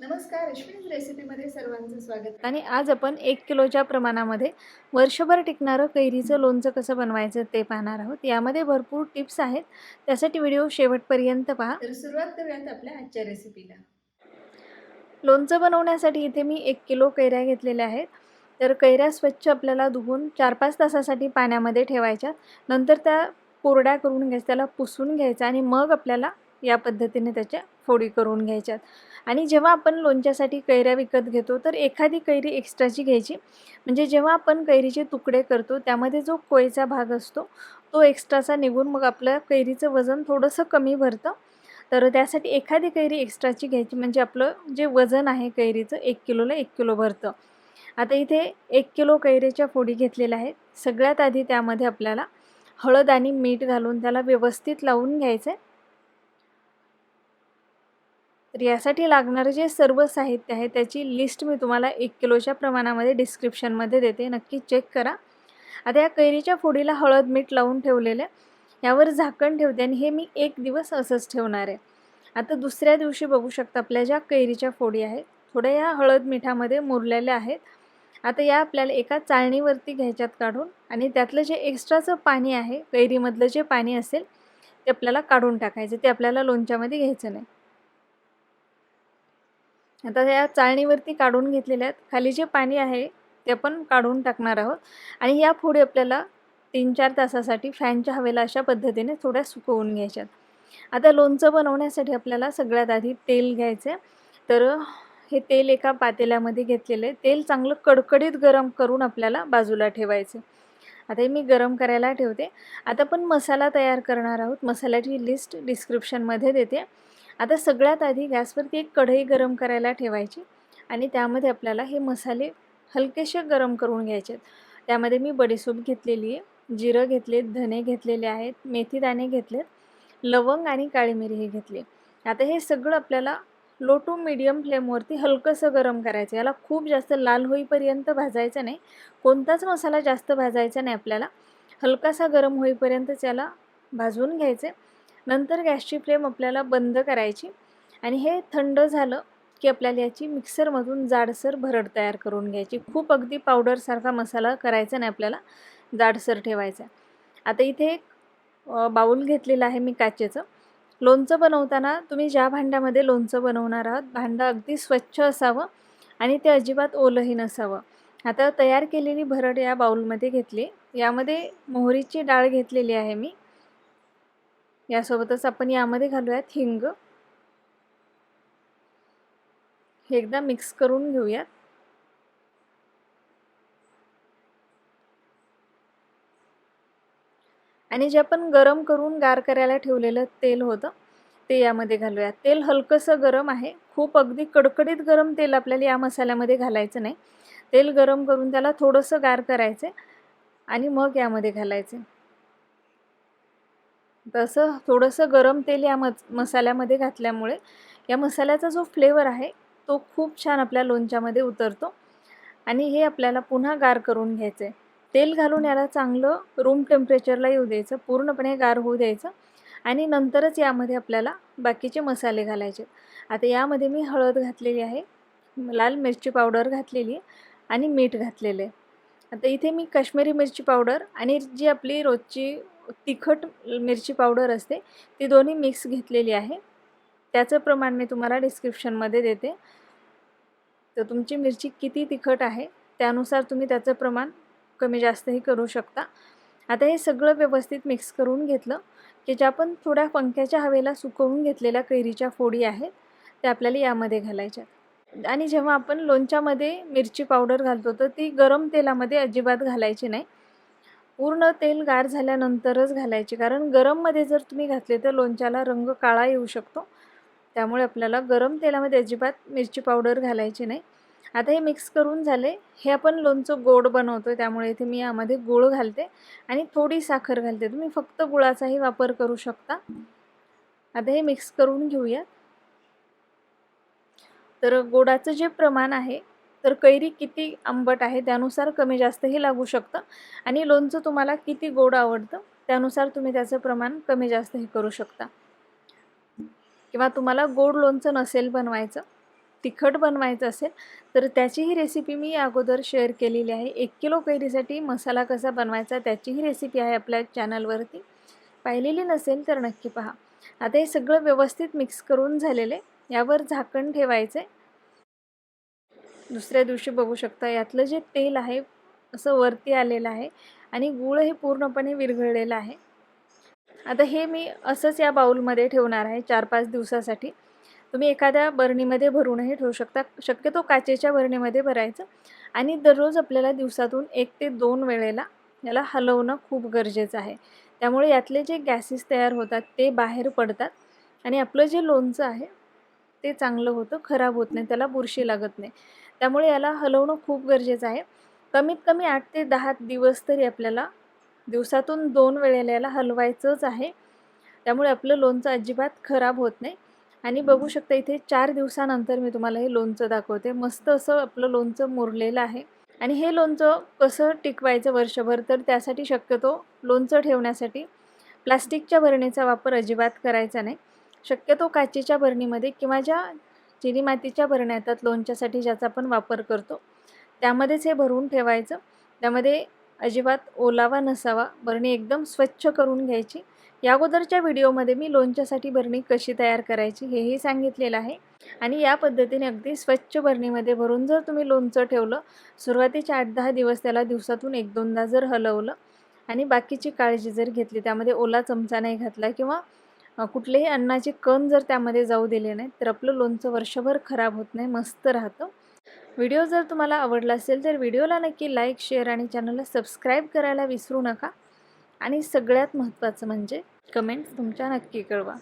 नमस्कार अश्विनीज रेसिपीमध्ये सर्वांचं स्वागत आणि आज आपण एक किलोच्या प्रमाणामध्ये वर्षभर टिकणारं कैरीचं लोणचं कसं बनवायचं ते पाहणार आहोत. यामध्ये भरपूर टिप्स आहेत. त्यासाठी व्हिडिओ शेवटपर्यंत पहा. तर सुरुवात करूयात आपल्या आजच्या रेसिपीला. लोणचं बनवण्यासाठी इथे मी एक किलो कैऱ्या घेतलेल्या आहेत. तर कैऱ्या स्वच्छ आपल्याला धुवून चार पाच तासासाठी पाण्यामध्ये ठेवायच्या. नंतर त्या कोरड्या करून घ्यायच्या त्याला पुसून घ्यायचं आणि मग आपल्याला या पद्धतीने त्याच्या फोडी करून घ्यायच्यात. आणि जेव्हा आपण लोणच्यासाठी कैऱ्या विकत घेतो तर एखादी कैरी एक्स्ट्राची घ्यायची म्हणजे जेव्हा आपण कैरीचे तुकडे करतो त्यामध्ये जो कोयचा भाग असतो तो एक्स्ट्राचा निघून मग आपल्या कैरीचं वजन थोडंसं कमी भरतं. तर त्यासाठी एखादी कैरी एक्स्ट्राची घ्यायची म्हणजे आपलं जे वजन आहे कैरीचं एक किलोला एक किलो भरतं. आता इथे एक किलो कैरीच्या फोडी घेतलेल्या आहेत. सगळ्यात आधी त्यामध्ये आपल्याला हळद आणि मीठ घालून त्याला व्यवस्थित लावून घ्यायचं आहे तर यासाठी लागणारं जे सर्व साहित्य आहे त्याची लिस्ट मी तुम्हाला एक किलोच्या प्रमाणामध्ये डिस्क्रिप्शनमध्ये देते. नक्की चेक करा. आता या कैरीच्या फोडीला हळद मीठ लावून ठेवलेलं आहे. यावर झाकण ठेवते आणि हे मी एक दिवस असंच ठेवणार आहे. आता दुसऱ्या दिवशी बघू शकता आपल्या ज्या कैरीच्या फोडी आहेत थोड्या या हळद मिठामध्ये मुरलेल्या आहेत. आता या आपल्याला एका चाळणीवरती घ्यायच्यात काढून आणि त्यातलं जे एक्स्ट्राचं पाणी आहे कैरीमधलं जे पाणी असेल ते आपल्याला काढून टाकायचं. ते आपल्याला लोणच्यामध्ये घ्यायचं नाही. आता या चाळणीवरती काढून घेतलेल्या आहेत. खाली जे पाणी आहे ते पण काढून टाकणार आहोत. आणि या फोडी आपल्याला तीन चार तासासाठी फॅनच्या हवेला अशा पद्धतीने थोड्या सुकवून घ्यायच्यात आता लोणचं बनवण्यासाठी आपल्याला सगळ्यात आधी तेल घ्यायचं तर हे तेल एका पातेल्यामध्ये घेतलेलं आहे. तेल चांगलं कडकडीत गरम करून आपल्याला बाजूला ठेवायचं आता हे मी गरम करायला ठेवते. आता पण मसाला तयार करणार आहोत. मसाल्याची लिस्ट डिस्क्रिप्शनमध्ये देते. आता सगळ्यात आधी गॅसवरती एक कढई गरम करायला ठेवायची आणि त्यामध्ये आपल्याला हे मसाले हलकेसे गरम करून घ्यायचे त्यामध्ये मी बडीसूप घेतलेली आहे जिरं घेतलेत धने घेतलेले आहेत मेथीदाणे घेतलेत लवंग आणि काळी मिरी हे घेतले. आता हे सगळं आपल्याला लो टू मिडियम फ्लेमवरती हलकंसं गरम करायचं याला खूप जास्त लाल होईपर्यंत भाजायचं नाही. कोणताच मसाला जास्त भाजायचा नाही आपल्याला. हलकासा गरम होईपर्यंतच याला भाजून घ्यायचे. नंतर गॅसची फ्लेम आपल्याला बंद करायची आणि हे थंड झालं की आपल्याला याची मिक्सरमधून जाडसर भरड तयार करून घ्यायची. खूप अगदी पावडरसारखा मसाला करायचा नाही आपल्याला जाडसर ठेवायचा. आता इथे एक बाऊल घेतलेलं आहे मी काचेचं. लोणचं बनवताना तुम्ही ज्या भांड्यामध्ये लोणचं बनवणार आहात भांडं अगदी स्वच्छ असावं आणि ते अजिबात ओलंही नसावं. आता तयार केलेली भरड या बाऊलमध्ये घेतली. यामध्ये मोहरीची डाळ घेतलेली आहे मी. यासोबतच आपण यामध्ये घालूयात हिंग. हे एकदा मिक्स करून घेऊयात. आणि जे आपण गरम करून गार करायला ठेवलेलं तेल होतं ते यामध्ये घालूयात. तेल हलकंसं गरम आहे. खूप अगदी कडकडीत गरम तेल आपल्याला या मसाल्यामध्ये घालायचं नाही. तेल गरम करून त्याला थोडंसं गार करायचं आणि मग यामध्ये घालायचे तसं थोडंसं गरम तेल या मच मसाल्यामध्ये घातल्यामुळे या मसाल्याचा जो फ्लेवर आहे तो खूप छान आपल्या लोणच्यामध्ये उतरतो. आणि हे आपल्याला पुन्हा गार करून घ्यायचं आहे तेल घालून याला चांगलं रूम टेम्परेचरला येऊ द्यायचं पूर्णपणे गार होऊ द्यायचं. आणि नंतरच यामध्ये आपल्याला बाकीचे मसाले घालायचे. आता यामध्ये मी हळद घातलेली आहे लाल मिरची पावडर घातलेली आणि मीठ घातलेलं आहे. आता इथे मी काश्मीरी मिरची पावडर आणि जी आपली रोजची तिखट मिरची पावडर असते ती दोन्ही मिक्स घेतलेली आहे. त्याचं प्रमाण मी तुम्हाला डिस्क्रिप्शनमध्ये देते. तर तुमची मिरची किती तिखट आहे त्यानुसार तुम्ही त्याचं प्रमाण कमी जास्तही करू शकता. आता हे सगळं व्यवस्थित मिक्स करून घेतलं की ज्या आपण थोड्या पंख्याच्या हवेला सुकवून घेतलेल्या कैरीच्या फोडी आहेत त्या आपल्याला यामध्ये घालायच्या. आणि जेव्हा आपण लोणच्यामध्ये मिरची पावडर घालतो तर ती गरम तेलामध्ये अजिबात घालायची नाही. पूर्ण तेल गार झाल्यानंतरच घालायचे. कारण गरममध्ये जर तुम्ही घातले तर लोणच्याला रंग काळा येऊ शकतो. त्यामुळे आपल्याला गरम तेलामध्ये अजिबात मिरची पावडर घालायची नाही. आता हे मिक्स करून झाले. हे आपण लोणचं गोड बनवतो त्यामुळे इथे मी यामध्ये गुळ घालते आणि थोडी साखर घालते. तुम्ही फक्त गुळाचाही वापर करू शकता. आता हे मिक्स करून घेऊया. तर गोडाचं जे प्रमाण आहे तर कैरी किती आंबट आहे त्यानुसार कमी जास्तही लागू शकतं. आणि लोणचं तुम्हाला किती गोड आवडतं त्यानुसार तुम्ही त्याचं प्रमाण कमी जास्तही करू शकता. किंवा तुम्हाला गोड लोणचं नसेल बनवायचं तिखट बनवायचं असेल तर त्याचीही रेसिपी मी अगोदर शेअर केलेली आहे. एक किलो कैरीसाठी मसाला कसा बनवायचा त्याचीही रेसिपी आहे आपल्या चॅनलवरती पाहिलेली नसेल तर नक्की पहा. आता हे सगळं व्यवस्थित मिक्स करून झालेले यावर झाकण ठेवायचे दुसऱ्या दिवशी बघू शकता. यातलं जे तेल आहे असं वरती आलेलं आहे आणि गूळ हे पूर्णपणे विरघळलेलं आहे. आता हे मी असंच या बाऊलमध्ये ठेवणार आहे चार पाच दिवसासाठी. तुम्ही एखाद्या बरणीमध्ये भरूनही ठेवू शकता. शक्यतो काचेच्या बरणीमध्ये भरायचं आणि दररोज आपल्याला दिवसातून एक ते दोन वेळेला याला हलवणं खूप गरजेचं आहे. त्यामुळे यातले जे गॅसेस तयार होतात ते बाहेर पडतात आणि आपलं जे लोणचं आहे ते चांगलं होतं खराब होत नाही त्याला बुरशी लागत नाही. त्यामुळे याला हलवणं खूप गरजेचं आहे. कमीत कमी आठ ते दहा दिवस तरी आपल्याला दिवसातून दोन वेळेला याला हलवायचंच आहे. त्यामुळे आपलं लोणचं अजिबात खराब होत नाही. आणि बघू शकता इथे चार दिवसानंतर मी तुम्हाला हे लोणचं दाखवते. मस्त असं आपलं लोणचं मुरलेलं आहे. आणि हे लोणचं कसं टिकवायचं वर्षभर तर त्यासाठी शक्यतो लोणचं ठेवण्यासाठी प्लास्टिकच्या भरणीचा वापर अजिबात करायचा नाही. शक्यतो काचेच्या भरणीमध्ये किंवा ज्या चिनी मातीच्या भरण्या येतात लोणच्यासाठी ज्याचा आपण वापर करतो. त्यामध्येच हे भरून ठेवायचं. त्यामध्ये अजिबात ओलावा नसावा. बरणी एकदम स्वच्छ करून घ्यायची. या अगोदरच्या व्हिडिओमध्ये मी लोणच्यासाठी बरणी कशी तयार करायची हेही सांगितलेलं आहे. आणि या पद्धतीने अगदी स्वच्छ बरणीमध्ये भरून जर तुम्ही लोणचं ठेवलं सुरुवातीच्या आठ दहा दिवस त्याला दिवसातून एक दोनदा जर हलवलं आणि बाकीची काळजी जर घेतली त्यामध्ये ओला चमचा नाही घातला किंवा कुठलेही अन्नाचे कण जर त्यामध्ये जाऊ दिले नाही तर आपलं लोणचं वर्षभर खराब होत नाही मस्त राहतं. व्हिडिओ जर तुम्हाला आवडला असेल तर व्हिडिओला नक्की लाईक शेअर आणि चॅनलला सबस्क्राईब करायला विसरू नका. आणि सगळ्यात महत्त्वाचं म्हणजे कमेंट्स तुमच्या नक्की कळवा.